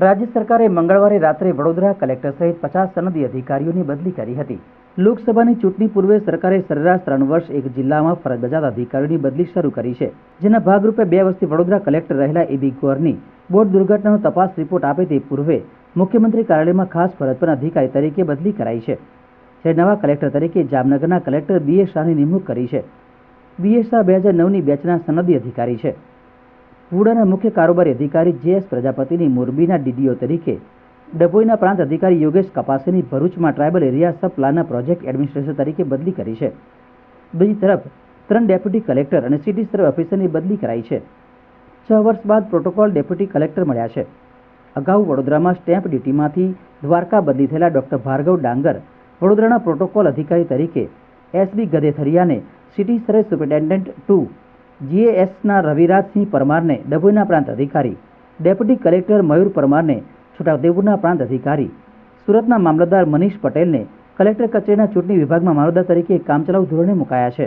રાજ્ય સરકારે મંગળવારે રાત્રે વડોદરા કલેક્ટર સહિત પચાસ સનદી અધિકારીઓની બદલી કરી હતી. લોકસભાની ચૂંટણી પૂર્વે સરકારે સરેરાશ ત્રણ વર્ષ એક જિલ્લામાં ફરજ બજાવતા અધિકારીઓની બદલી શરૂ કરી છે. જેના ભાગરૂપે બે વર્ષથી વડોદરા કલેક્ટર રહેલા એબી ગોરની બોટ દુર્ઘટનાનો તપાસ રિપોર્ટ આપે તે પૂર્વે મુખ્યમંત્રી કાર્યાલયમાં ખાસ ફરજ પર અધિકારી તરીકે બદલી કરાઈ છે. જ્યારે નવા કલેક્ટર તરીકે જામનગરના કલેક્ટર બી એ શાહની નિમણૂક કરી છે. બી એ શાહ બે હજાર નવની બેચના સનદી અધિકારી છે. વુડાના મુખ્ય કારોબારી અધિકારી જે એસ પ્રજાપતિની મોરબીના ડીડીઓ તરીકે, ડભોઈના પ્રાંત અધિકારી યોગેશ કપાસેની ભરૂચમાં ટ્રાયબલ એરિયા સબ પ્લાનના પ્રોજેક્ટ એડમિનિસ્ટ્રેટર તરીકે બદલી કરી છે. બીજી તરફ, ત્રણ ડેપ્યુટી કલેક્ટર અને સિટી સ્તર ઓફિસરની બદલી કરાઈ છે. છ વર્ષ બાદ પ્રોટોકોલ ડેપ્યુટી કલેક્ટર મળ્યા છે. અગાઉ વડોદરામાં સ્ટેમ્પ ડ્યુટીમાંથી દ્વારકા બદલી થયેલા ડોક્ટર ભાર્ગવ ડાંગર, વડોદરાના પ્રોટોકોલ અધિકારી તરીકે એસબી ગધેથરિયાને સિટી સ્તરે સુપરિન્ટેન્ડન્ટ ટુ જીએએસના રવિરાજસિંહ પરમારને ડભોઈના પ્રાંત અધિકારી, ડેપ્યુટી કલેક્ટર મયુર પરમારને છોટાઉદેપુરના પ્રાંત અધિકારી, સુરતના મામલતદાર મનીષ પટેલને કલેક્ટર કચેરીના ચૂંટણી વિભાગમાં મામલતદાર તરીકે કામચલાઉ ધોરણે મુકાયા છે.